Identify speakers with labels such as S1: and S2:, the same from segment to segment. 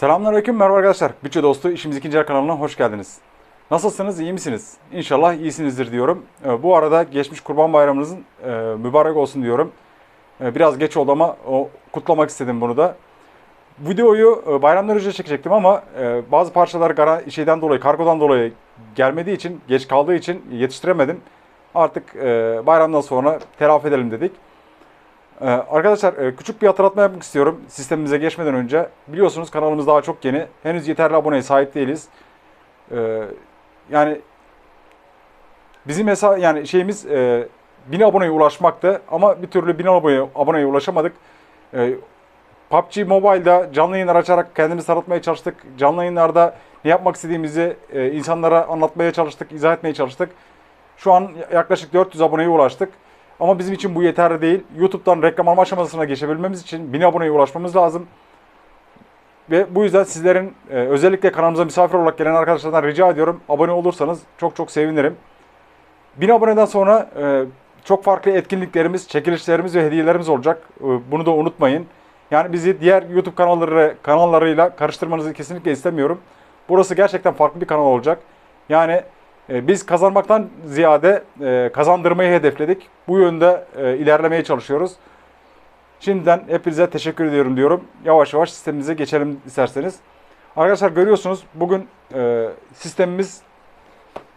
S1: Selamünaleyküm merhaba arkadaşlar. Bütçe dostu işimiz ikinci el kanalına hoş geldiniz. Nasılsınız? iyi misiniz? İnşallah iyisinizdir diyorum. Ee, Bu arada geçmiş Kurban Bayramınızın e, mübarek olsun diyorum. Ee, Biraz geç oldu ama kutlamak istedim bunu da. Videoyu e, bayramdan önce çekecektim ama e, bazı parçalar gara şeyden dolayı, kargodan dolayı gelmediği için, geç kaldığı için yetiştiremedim. Artık bayramdan sonra telafi edelim dedik. Ee, Arkadaşlar e, küçük bir hatırlatma yapmak istiyorum sistemimize geçmeden önce. Biliyorsunuz kanalımız daha çok yeni. Henüz yeterli aboneye sahip değiliz. Ee, Yani bizim hesap yani şeyimiz e, 1000 aboneye ulaşmaktı ama bir türlü 1000 aboneye, aboneye ulaşamadık. Ee, PUBG Mobile'da canlı yayınlar açarak kendimizi tanıtmaya çalıştık. Canlı yayınlarda ne yapmak istediğimizi e, insanlara anlatmaya çalıştık, izah etmeye çalıştık. Şu an yaklaşık 400 aboneye ulaştık. Ama bizim için bu yeterli değil. YouTube'dan reklam alma aşamasına geçebilmemiz için 1000 aboneye ulaşmamız lazım. Ve bu yüzden sizlerin e, özellikle kanalımıza misafir olarak gelen arkadaşlardan rica ediyorum. Abone olursanız çok çok sevinirim. 1000 aboneden sonra e, çok farklı etkinliklerimiz, çekilişlerimiz ve hediyelerimiz olacak. E, bunu da unutmayın. Yani bizi diğer YouTube kanalları kanallarıyla karıştırmanızı kesinlikle istemiyorum. Burası gerçekten farklı bir kanal olacak. Yani biz kazanmaktan ziyade e, kazandırmayı hedefledik. Bu yönde e, ilerlemeye çalışıyoruz. Şimdiden hepinize teşekkür ediyorum diyorum. Yavaş yavaş sistemimize geçelim isterseniz. Arkadaşlar görüyorsunuz bugün e, sistemimiz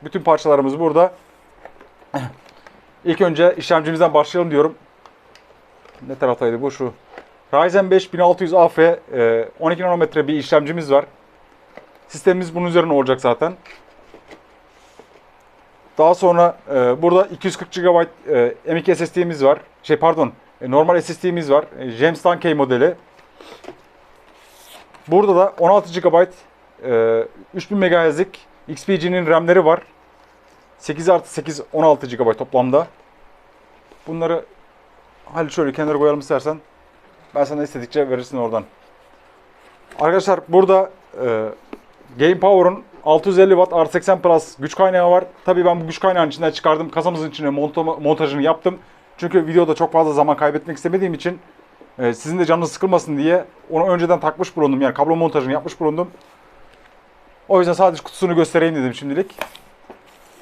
S1: bütün parçalarımız burada. İlk önce işlemcimizden başlayalım diyorum. Ne taraftaydı bu şu? Ryzen 5 1600 AF e, 12 nanometre bir işlemcimiz var. Sistemimiz bunun üzerine olacak zaten. Daha sonra e, burada 240 GB e, M.2 SSD'miz var. Şey pardon, e, normal SSD'miz var. E, Gemstan K modeli. Burada da 16 GB e, 3000 MHz'lik XPG'nin RAM'leri var. 8 artı 8 16 GB toplamda. Bunları hadi şöyle kenara koyalım istersen. Ben sana istedikçe verirsin oradan. Arkadaşlar burada e, Game Power'un 650 Watt R80 Plus güç kaynağı var. Tabii ben bu güç kaynağının içinden çıkardım. Kasamızın içine monta- montajını yaptım. Çünkü videoda çok fazla zaman kaybetmek istemediğim için e, sizin de canınız sıkılmasın diye onu önceden takmış bulundum. Yani kablo montajını yapmış bulundum. O yüzden sadece kutusunu göstereyim dedim şimdilik.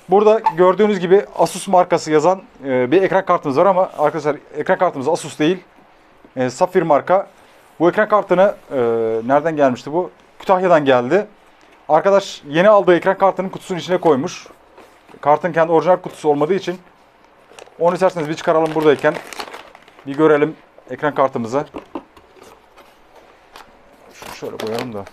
S1: Burada gördüğünüz gibi Asus markası yazan e, bir ekran kartımız var ama arkadaşlar ekran kartımız Asus değil. E, Safir marka. Bu ekran kartını e, nereden gelmişti bu? Kütahya'dan geldi. Arkadaş yeni aldığı ekran kartının kutusunun içine koymuş. Kartın kendi orijinal kutusu olmadığı için onu isterseniz bir çıkaralım buradayken. Bir görelim ekran kartımızı. Şunu şöyle koyalım da.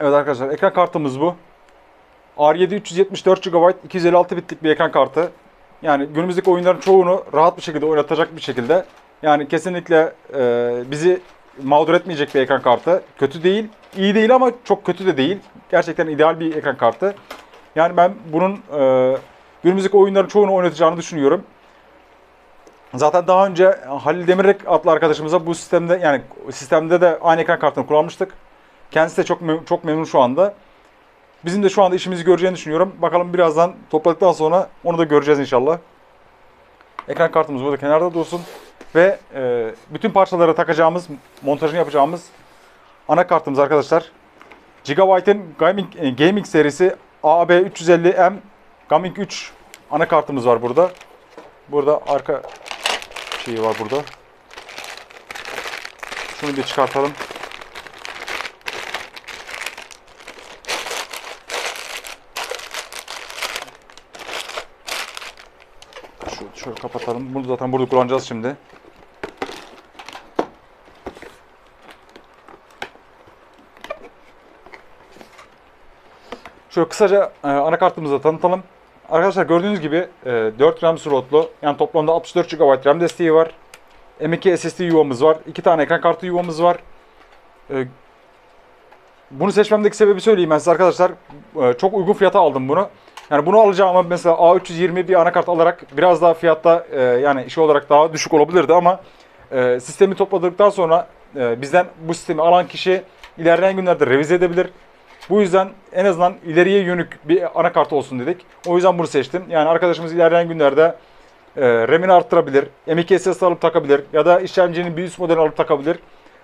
S1: Evet arkadaşlar ekran kartımız bu. R7 374 GB 256 bitlik bir ekran kartı. Yani günümüzdeki oyunların çoğunu rahat bir şekilde oynatacak bir şekilde. Yani kesinlikle e, bizi mağdur etmeyecek bir ekran kartı. Kötü değil, iyi değil ama çok kötü de değil. Gerçekten ideal bir ekran kartı. Yani ben bunun e, günümüzdeki oyunların çoğunu oynatacağını düşünüyorum. Zaten daha önce Halil Demirek adlı arkadaşımıza bu sistemde yani sistemde de aynı ekran kartını kullanmıştık. Kendisi de çok mem- çok memnun şu anda. Bizim de şu anda işimizi göreceğini düşünüyorum. Bakalım birazdan topladıktan sonra onu da göreceğiz inşallah. Ekran kartımız burada kenarda dursun. Ve e, bütün parçalara takacağımız, montajını yapacağımız anakartımız arkadaşlar. Gigabyte'in gaming, e, gaming serisi AB350M Gaming 3 anakartımız var burada. Burada arka şeyi var burada. Şunu bir çıkartalım. Şu şöyle kapatalım. Bunu zaten burada kullanacağız şimdi. Şöyle kısaca e, anakartımızı tanıtalım. Arkadaşlar gördüğünüz gibi e, 4 RAM slotlu yani toplamda 64 GB RAM desteği var. M.2 SSD yuvamız var. 2 tane ekran kartı yuvamız var. E, bunu seçmemdeki sebebi söyleyeyim ben size arkadaşlar. E, çok uygun fiyata aldım bunu. Yani bunu alacağıma mesela A320 bir anakart alarak biraz daha fiyatta e, yani şey olarak daha düşük olabilirdi ama e, sistemi topladıktan sonra e, bizden bu sistemi alan kişi ilerleyen günlerde revize edebilir. Bu yüzden en azından ileriye yönük bir anakart olsun dedik. O yüzden bunu seçtim. Yani arkadaşımız ilerleyen günlerde e, RAM'ini arttırabilir, M.2 SSD alıp takabilir ya da işlemcinin bir üst modeli alıp takabilir.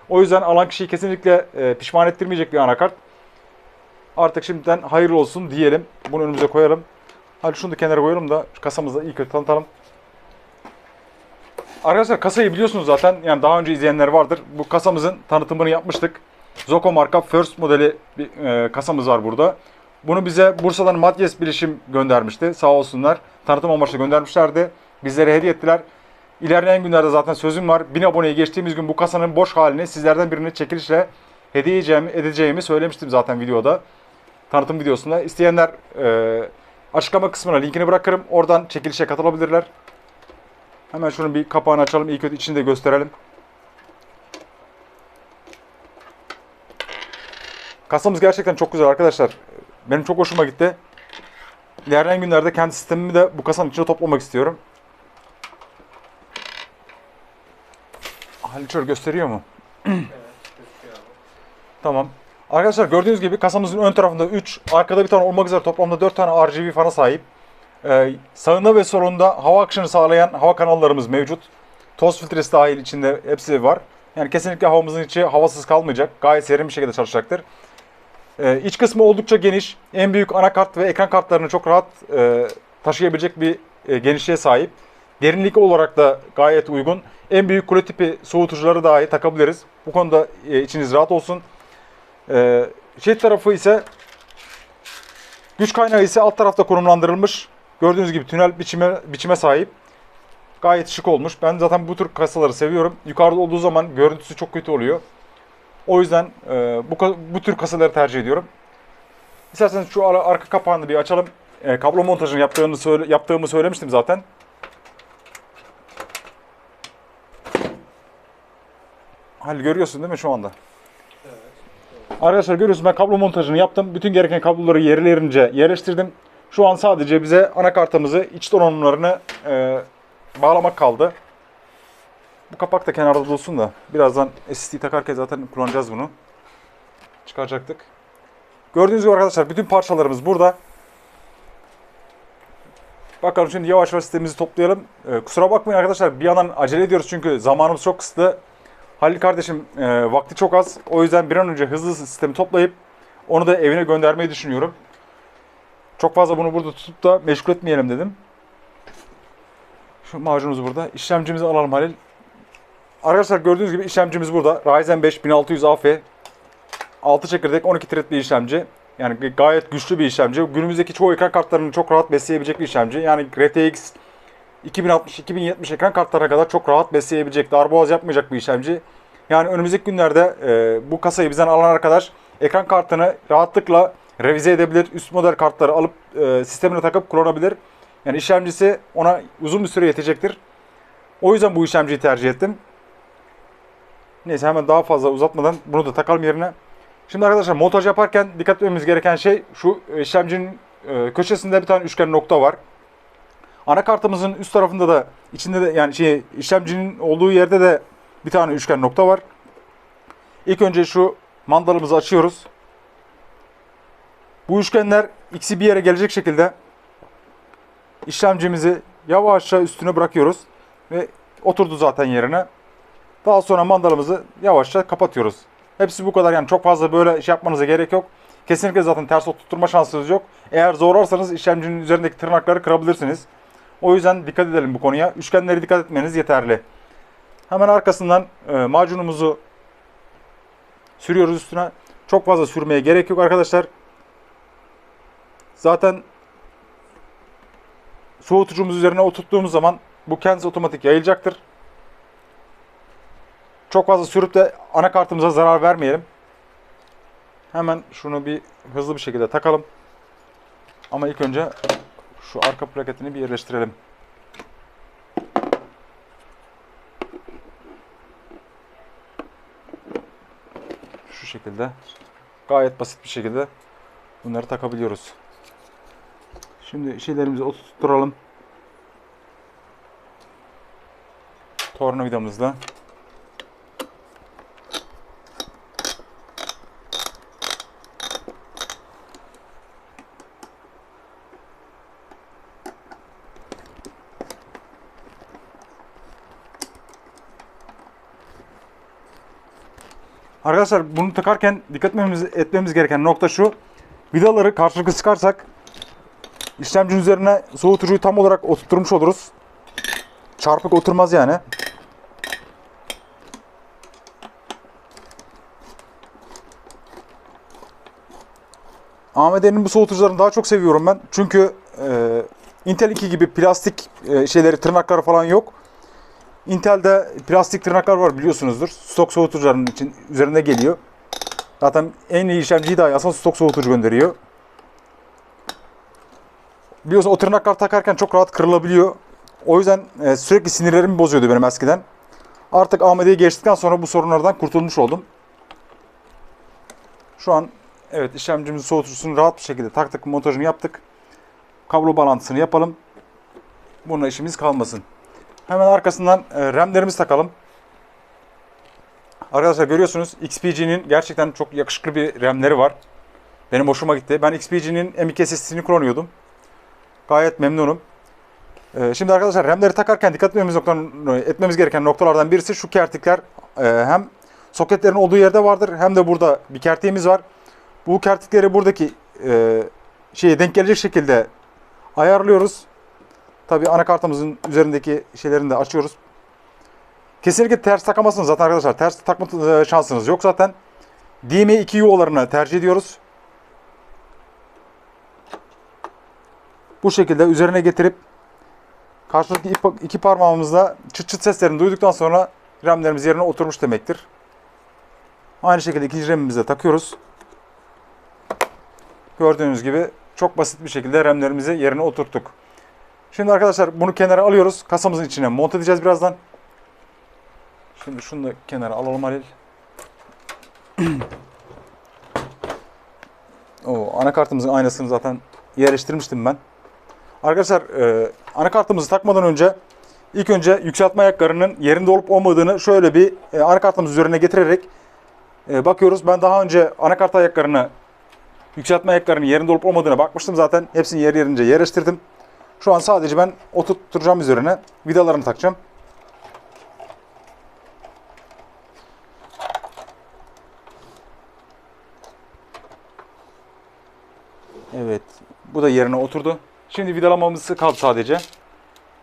S1: O yüzden alan kişiyi kesinlikle e, pişman ettirmeyecek bir anakart. Artık şimdiden hayırlı olsun diyelim. Bunu önümüze koyalım. Hadi şunu da kenara koyalım da şu kasamızda iyi kötü tanıtalım. Arkadaşlar kasayı biliyorsunuz zaten. Yani daha önce izleyenler vardır. Bu kasamızın tanıtımını yapmıştık. Zoko marka First modeli bir e, kasamız var burada. Bunu bize Bursa'dan Matyes Bilişim göndermişti. Sağ olsunlar. Tanıtım amaçlı göndermişlerdi. Bizlere hediye ettiler. İlerleyen günlerde zaten sözüm var. 1000 aboneyi geçtiğimiz gün bu kasanın boş halini sizlerden birini çekilişle hediye edeceğimi, edeceğimi söylemiştim zaten videoda. Tanıtım videosunda. İsteyenler e, açıklama kısmına linkini bırakırım. Oradan çekilişe katılabilirler. Hemen şunun bir kapağını açalım. İyi kötü içini de gösterelim. Kasamız gerçekten çok güzel arkadaşlar. Benim çok hoşuma gitti. İlerleyen günlerde kendi sistemimi de bu kasanın içine toplamak istiyorum. Halit şöyle gösteriyor mu? Tamam. Arkadaşlar gördüğünüz gibi kasamızın ön tarafında 3, arkada bir tane olmak üzere toplamda 4 tane RGB fana sahip. Ee, sağında ve solunda hava akışını sağlayan hava kanallarımız mevcut. Toz filtresi dahil içinde hepsi var. Yani kesinlikle havamızın içi havasız kalmayacak. Gayet serin bir şekilde çalışacaktır. Ee, iç kısmı oldukça geniş. En büyük anakart ve ekran kartlarını çok rahat e, taşıyabilecek bir e, genişliğe sahip. Derinlik olarak da gayet uygun. En büyük kule tipi soğutucuları dahi takabiliriz. Bu konuda e, içiniz rahat olsun. Ee, şey tarafı ise güç kaynağı ise alt tarafta konumlandırılmış. Gördüğünüz gibi tünel biçime, biçime sahip. Gayet şık olmuş. Ben zaten bu tür kasaları seviyorum. Yukarıda olduğu zaman görüntüsü çok kötü oluyor. O yüzden e, bu, bu tür kasaları tercih ediyorum. İsterseniz şu ara- arka kapağını bir açalım. E, kablo montajını yaptığını söyle, yaptığımı söylemiştim zaten. Halil görüyorsun değil mi şu anda? Arkadaşlar görüyorsunuz ben kablo montajını yaptım. Bütün gereken kabloları yerlerince yerleştirdim. Şu an sadece bize anakartımızı, iç donanımlarını e, bağlamak kaldı. Bu kapak da kenarda dursun da birazdan SSD takarken zaten kullanacağız bunu. Çıkaracaktık. Gördüğünüz gibi arkadaşlar bütün parçalarımız burada. Bakalım şimdi yavaş yavaş sistemimizi toplayalım. E, kusura bakmayın arkadaşlar bir yandan acele ediyoruz çünkü zamanımız çok kısıtlı. Halil kardeşim e, vakti çok az. O yüzden bir an önce hızlı sistemi toplayıp onu da evine göndermeyi düşünüyorum. Çok fazla bunu burada tutup da meşgul etmeyelim dedim. Şu macunumuz burada. İşlemcimizi alalım Halil. Arkadaşlar gördüğünüz gibi işlemcimiz burada. Ryzen 5 1600 AF. 6 çekirdek 12 thread bir işlemci. Yani gayet güçlü bir işlemci. Günümüzdeki çoğu ekran kartlarını çok rahat besleyebilecek bir işlemci. Yani RTX 2060-2070 ekran kartlarına kadar çok rahat besleyebilecek, darboğaz yapmayacak bir işlemci. Yani önümüzdeki günlerde e, bu kasayı bizden alan arkadaş ekran kartını rahatlıkla revize edebilir. Üst model kartları alıp e, sistemine takıp kullanabilir. Yani işlemcisi ona uzun bir süre yetecektir. O yüzden bu işlemciyi tercih ettim. Neyse hemen daha fazla uzatmadan bunu da takalım yerine. Şimdi arkadaşlar montaj yaparken dikkat etmemiz gereken şey şu işlemcinin e, köşesinde bir tane üçgen nokta var. Anakartımızın üst tarafında da içinde de yani şey işlemcinin olduğu yerde de bir tane üçgen nokta var. İlk önce şu mandalımızı açıyoruz. Bu üçgenler ikisi bir yere gelecek şekilde işlemcimizi yavaşça üstüne bırakıyoruz ve oturdu zaten yerine. Daha sonra mandalımızı yavaşça kapatıyoruz. Hepsi bu kadar yani çok fazla böyle şey yapmanıza gerek yok. Kesinlikle zaten ters oturtma şansınız yok. Eğer zorlarsanız işlemcinin üzerindeki tırnakları kırabilirsiniz. O yüzden dikkat edelim bu konuya. Üçgenleri dikkat etmeniz yeterli. Hemen arkasından e, macunumuzu sürüyoruz üstüne. Çok fazla sürmeye gerek yok arkadaşlar. Zaten soğutucumuz üzerine oturttuğumuz zaman bu kendisi otomatik yayılacaktır. Çok fazla sürüp de anakartımıza zarar vermeyelim. Hemen şunu bir hızlı bir şekilde takalım. Ama ilk önce şu arka plaketini bir yerleştirelim. Şu şekilde. Gayet basit bir şekilde bunları takabiliyoruz. Şimdi şeylerimizi oturtturalım. Tornavidamızla. Arkadaşlar bunu takarken dikkat etmemiz, etmemiz gereken nokta şu. Vidaları karşılıklı sıkarsak işlemcinin üzerine soğutucuyu tam olarak oturtmuş oluruz. Çarpık oturmaz yani. AMD'nin bu soğutucularını daha çok seviyorum ben. Çünkü e, Intel 2 gibi plastik e, şeyleri, tırnakları falan yok. Intel'de plastik tırnaklar var biliyorsunuzdur. Stok soğutucularının için üzerinde geliyor. Zaten en iyi işlemciyi dahi aslında stok soğutucu gönderiyor. Biliyorsun o tırnaklar takarken çok rahat kırılabiliyor. O yüzden e, sürekli sinirlerimi bozuyordu benim eskiden. Artık AMD'ye geçtikten sonra bu sorunlardan kurtulmuş oldum. Şu an evet işlemcimizin soğutucusunu rahat bir şekilde taktık, montajını yaptık. Kablo bağlantısını yapalım. Bununla işimiz kalmasın. Hemen arkasından e, RAM'lerimizi takalım. Arkadaşlar görüyorsunuz XPG'nin gerçekten çok yakışıklı bir RAM'leri var. Benim hoşuma gitti. Ben XPG'nin M.2 SSD'sini kullanıyordum. Gayet memnunum. E, şimdi arkadaşlar RAM'leri takarken dikkat etmemiz, etmemiz gereken noktalardan birisi şu kertikler e, hem soketlerin olduğu yerde vardır hem de burada bir kertiğimiz var. Bu kertikleri buradaki şeye denk gelecek şekilde ayarlıyoruz. Tabi anakartımızın üzerindeki şeylerini de açıyoruz. Kesinlikle ters takamazsınız zaten arkadaşlar. Ters takma e, şansınız yok zaten. DMI 2 yuvalarını tercih ediyoruz. Bu şekilde üzerine getirip karşılıklı iki- parmağımızla çıt çıt seslerini duyduktan sonra RAM'lerimiz yerine oturmuş demektir. Aynı şekilde ikinci RAM'imizi de takıyoruz. Gördüğünüz gibi çok basit bir şekilde RAM'lerimizi yerine oturttuk. Şimdi arkadaşlar bunu kenara alıyoruz. Kasamızın içine monte edeceğiz birazdan. Şimdi şunu da kenara alalım Halil. O anakartımızın aynasını zaten yerleştirmiştim ben. Arkadaşlar e, anakartımızı takmadan önce ilk önce yükseltme ayaklarının yerinde olup olmadığını şöyle bir e, anakartımız üzerine getirerek e, bakıyoruz. Ben daha önce anakart ayaklarını yükseltme ayaklarının yerinde olup olmadığına bakmıştım zaten. Hepsini yer yerince yerleştirdim. Şu an sadece ben oturtturacağım üzerine. Vidalarını takacağım. Evet. Bu da yerine oturdu. Şimdi vidalamamız kaldı sadece.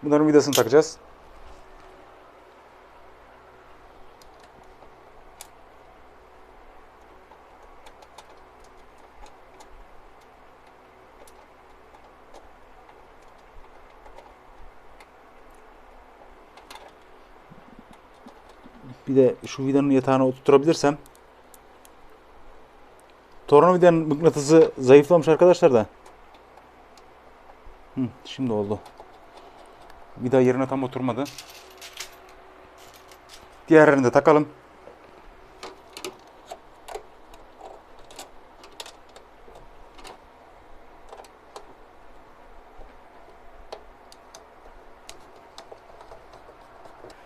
S1: Bunların vidasını takacağız. Bir de şu vidanın yatağına oturtabilirsem. Tornavidanın mıknatısı zayıflamış arkadaşlar da. Hı, şimdi oldu. Vida yerine tam oturmadı. Diğerlerini de takalım.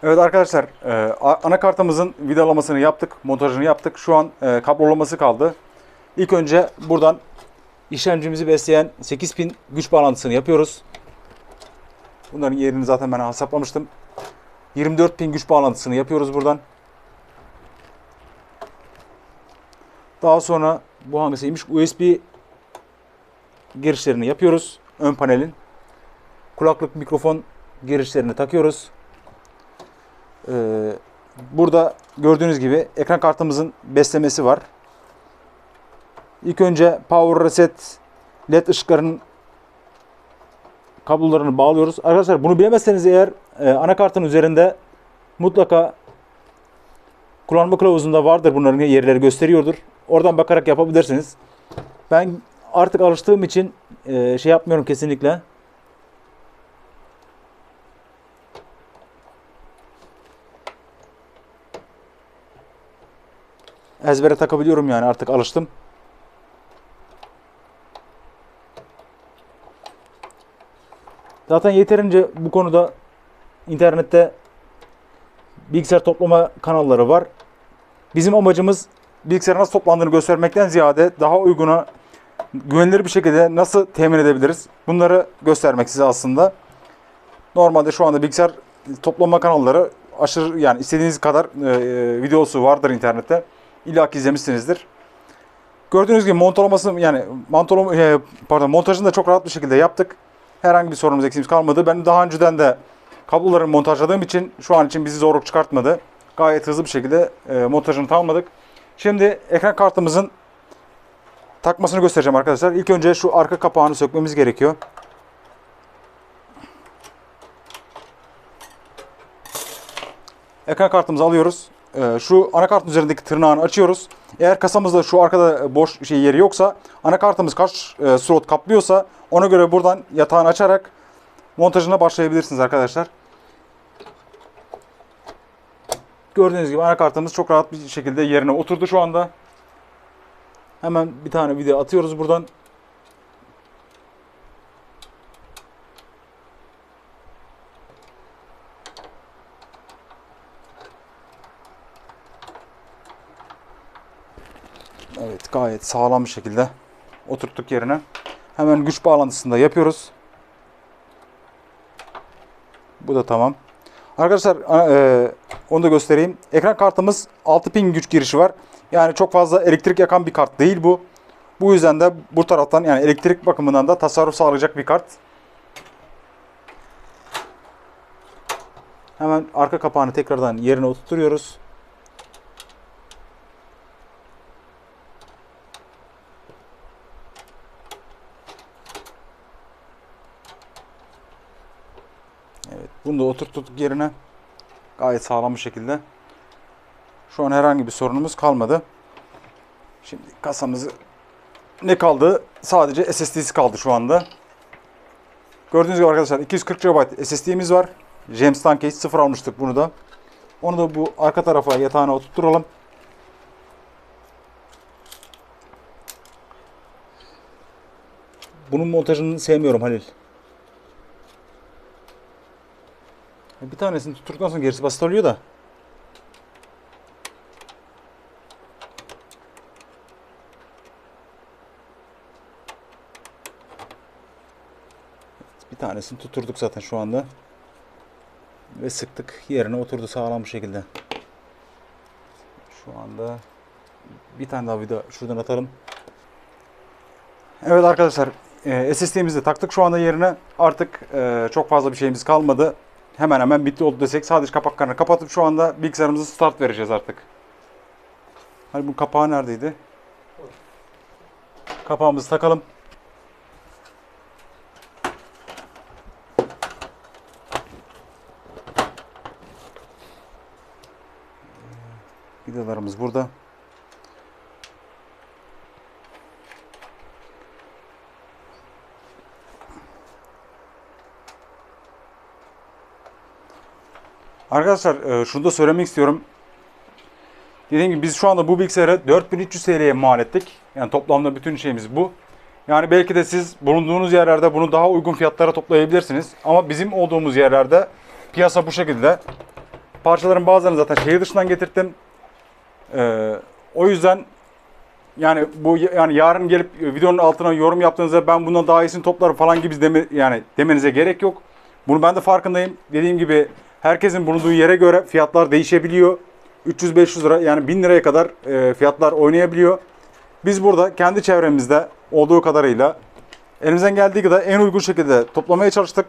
S1: Evet arkadaşlar, e, anakartımızın vidalamasını yaptık, montajını yaptık. Şu an e, kablolaması kaldı. İlk önce buradan işlemcimizi besleyen 8 pin güç bağlantısını yapıyoruz. Bunların yerini zaten ben hesaplamıştım. 24 pin güç bağlantısını yapıyoruz buradan. Daha sonra bu hangisiymiş? USB girişlerini yapıyoruz. Ön panelin. Kulaklık mikrofon girişlerini takıyoruz. Ee, burada gördüğünüz gibi ekran kartımızın beslemesi var. İlk önce power reset led ışıklarının kablolarını bağlıyoruz. Arkadaşlar bunu bilemezseniz eğer e, anakartın üzerinde mutlaka kullanma kılavuzunda vardır bunların yerleri gösteriyordur. Oradan bakarak yapabilirsiniz. Ben artık alıştığım için e, şey yapmıyorum kesinlikle. Ezbere takabiliyorum yani artık alıştım. Zaten yeterince bu konuda internette bilgisayar toplama kanalları var. Bizim amacımız bilgisayar nasıl toplandığını göstermekten ziyade daha uyguna, güvenilir bir şekilde nasıl temin edebiliriz? Bunları göstermek size aslında. Normalde şu anda bilgisayar toplama kanalları aşırı yani istediğiniz kadar e, videosu vardır internette. İlla ki izlemişsinizdir. Gördüğünüz gibi montalaması yani mantolama, e, pardon montajını da çok rahat bir şekilde yaptık. Herhangi bir sorunumuz eksiğimiz kalmadı. Ben daha önceden de kabloları montajladığım için şu an için bizi zorluk çıkartmadı. Gayet hızlı bir şekilde e, montajını tamamladık. Şimdi ekran kartımızın takmasını göstereceğim arkadaşlar. İlk önce şu arka kapağını sökmemiz gerekiyor. Ekran kartımızı alıyoruz. Ee, şu anakartın üzerindeki tırnağını açıyoruz. Eğer kasamızda şu arkada boş şey yeri yoksa, anakartımız kaç e, slot kaplıyorsa ona göre buradan yatağını açarak montajına başlayabilirsiniz arkadaşlar. Gördüğünüz gibi anakartımız çok rahat bir şekilde yerine oturdu şu anda. Hemen bir tane video atıyoruz buradan. Evet gayet sağlam bir şekilde oturttuk yerine. Hemen güç bağlantısını da yapıyoruz. Bu da tamam. Arkadaşlar e, onu da göstereyim. Ekran kartımız 6 pin güç girişi var. Yani çok fazla elektrik yakan bir kart değil bu. Bu yüzden de bu taraftan yani elektrik bakımından da tasarruf sağlayacak bir kart. Hemen arka kapağını tekrardan yerine oturtuyoruz. Evet, bunu da oturttuk yerine. Gayet sağlam bir şekilde. Şu an herhangi bir sorunumuz kalmadı. Şimdi kasamızı ne kaldı? Sadece SSD'si kaldı şu anda. Gördüğünüz gibi arkadaşlar 240 GB SSD'miz var. James'tan case 0 almıştık bunu da. Onu da bu arka tarafa yatağına oturtturalım. Bunun montajını sevmiyorum Halil. Bir tanesini tutturduktan sonra gerisi basit oluyor da. Bir tanesini tutturduk zaten şu anda. Ve sıktık. Yerine oturdu sağlam bir şekilde. Şu anda bir tane daha vida şuradan atalım. Evet arkadaşlar e, SSD'mizi taktık şu anda yerine. Artık e, çok fazla bir şeyimiz kalmadı. Hemen hemen bitti oldu desek sadece kapaklarını kapatıp şu anda bilgisayarımıza start vereceğiz artık. Hani bu kapağı neredeydi? Kapağımızı takalım. Vidalarımız burada. Arkadaşlar e, şunu da söylemek istiyorum. Dediğim gibi biz şu anda bu bilgisayarı 4300 TL'ye mal ettik. Yani toplamda bütün şeyimiz bu. Yani belki de siz bulunduğunuz yerlerde bunu daha uygun fiyatlara toplayabilirsiniz. Ama bizim olduğumuz yerlerde piyasa bu şekilde. Parçaların bazılarını zaten şehir dışından getirttim. Ee, o yüzden yani bu yani yarın gelip videonun altına yorum yaptığınızda ben bundan daha iyisini toplarım falan gibi deme, yani demenize gerek yok. Bunu ben de farkındayım. Dediğim gibi herkesin bulunduğu yere göre fiyatlar değişebiliyor. 300-500 lira yani 1000 liraya kadar e, fiyatlar oynayabiliyor. Biz burada kendi çevremizde olduğu kadarıyla elimizden geldiği kadar en uygun şekilde toplamaya çalıştık.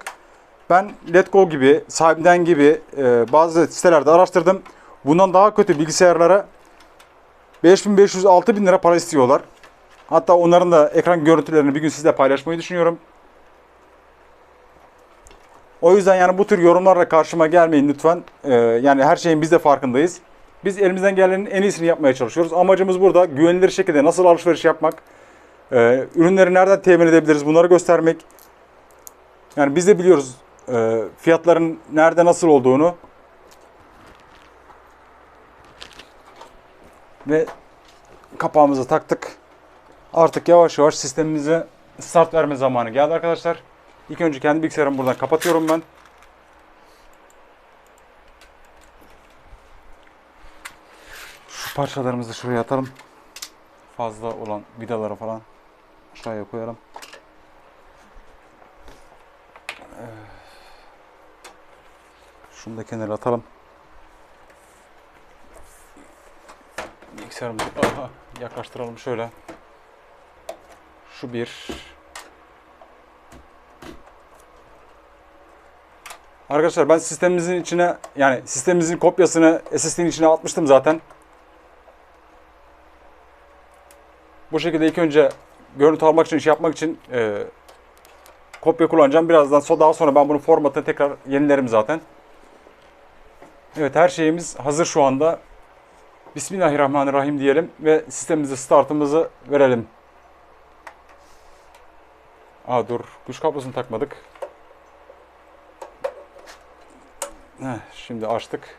S1: Ben Letgo gibi, sahibinden gibi e, bazı sitelerde araştırdım. Bundan daha kötü bilgisayarlara 5500-6000 lira para istiyorlar. Hatta onların da ekran görüntülerini bir gün sizle paylaşmayı düşünüyorum. O yüzden yani bu tür yorumlarla karşıma gelmeyin lütfen. Ee, yani her şeyin biz de farkındayız. Biz elimizden gelenin en iyisini yapmaya çalışıyoruz. Amacımız burada güvenilir şekilde nasıl alışveriş yapmak, e, ürünleri nereden temin edebiliriz bunları göstermek. Yani biz de biliyoruz e, fiyatların nerede nasıl olduğunu. Ve kapağımızı taktık. Artık yavaş yavaş sistemimize start verme zamanı geldi arkadaşlar. İlk önce kendi bilgisayarımı buradan kapatıyorum ben. Şu parçalarımızı şuraya atalım. Fazla olan vidaları falan aşağıya koyalım. Ee, Şunu da kenara atalım. bilgisayarımızı yaklaştıralım şöyle. Şu bir. Arkadaşlar ben sistemimizin içine yani sistemimizin kopyasını SSD'nin içine atmıştım zaten. Bu şekilde ilk önce görüntü almak için, iş yapmak için e, kopya kullanacağım. Birazdan daha sonra ben bunun formatını tekrar yenilerim zaten. Evet her şeyimiz hazır şu anda. Bismillahirrahmanirrahim diyelim ve sistemimizi startımızı verelim. Aa dur güç kablosunu takmadık. Heh, şimdi açtık.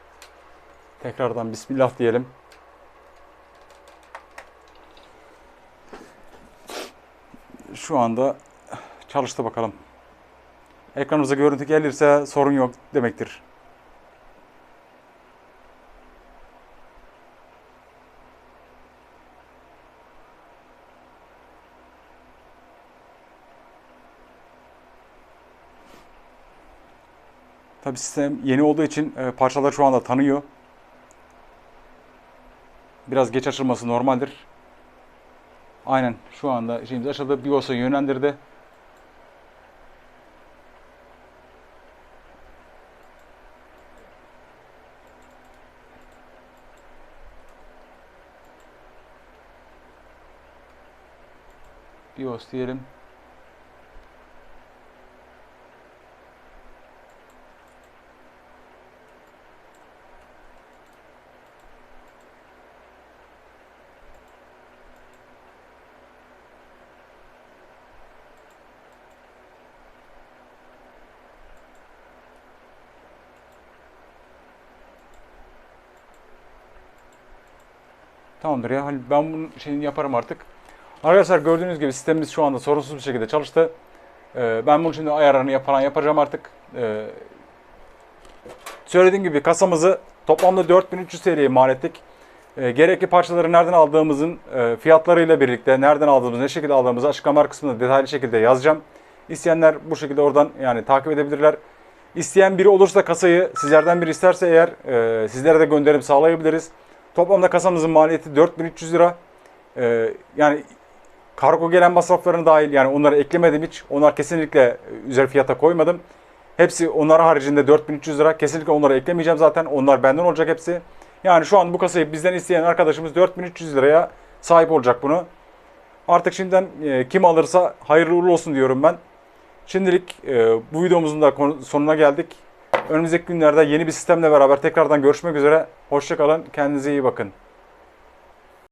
S1: Tekrardan Bismillah diyelim. Şu anda çalıştı bakalım. Ekranımıza görüntü gelirse sorun yok demektir. Tabi sistem yeni olduğu için e, parçaları şu anda tanıyor. Biraz geç açılması normaldir. Aynen şu anda şeyimiz açıldı. BIOS'a yönlendirdi. BIOS diyelim. Tamamdır ya. Hani ben bunun şeyini yaparım artık. Arkadaşlar gördüğünüz gibi sistemimiz şu anda sorunsuz bir şekilde çalıştı. Ee, ben bunun şimdi ayarlarını falan yapacağım artık. Ee, söylediğim gibi kasamızı toplamda 4300 TL'ye mal ettik. Ee, gerekli parçaları nereden aldığımızın e, fiyatlarıyla birlikte nereden aldığımızı, ne şekilde aldığımızı açıklama kısmında detaylı şekilde yazacağım. İsteyenler bu şekilde oradan yani takip edebilirler. İsteyen biri olursa kasayı sizlerden biri isterse eğer e, sizlere de gönderim sağlayabiliriz. Toplamda kasamızın maliyeti 4300 lira. Ee, yani kargo gelen masraflarını dahil yani onları eklemedim hiç. Onlar kesinlikle üzeri fiyata koymadım. Hepsi onlar haricinde 4300 lira. Kesinlikle onları eklemeyeceğim zaten. Onlar benden olacak hepsi. Yani şu an bu kasayı bizden isteyen arkadaşımız 4300 liraya sahip olacak bunu. Artık şimdiden e, kim alırsa hayırlı uğurlu olsun diyorum ben. Şimdilik e, bu videomuzun da sonuna geldik. Önümüzdeki günlerde yeni bir sistemle beraber tekrardan görüşmek üzere. Hoşçakalın. Kendinize iyi bakın.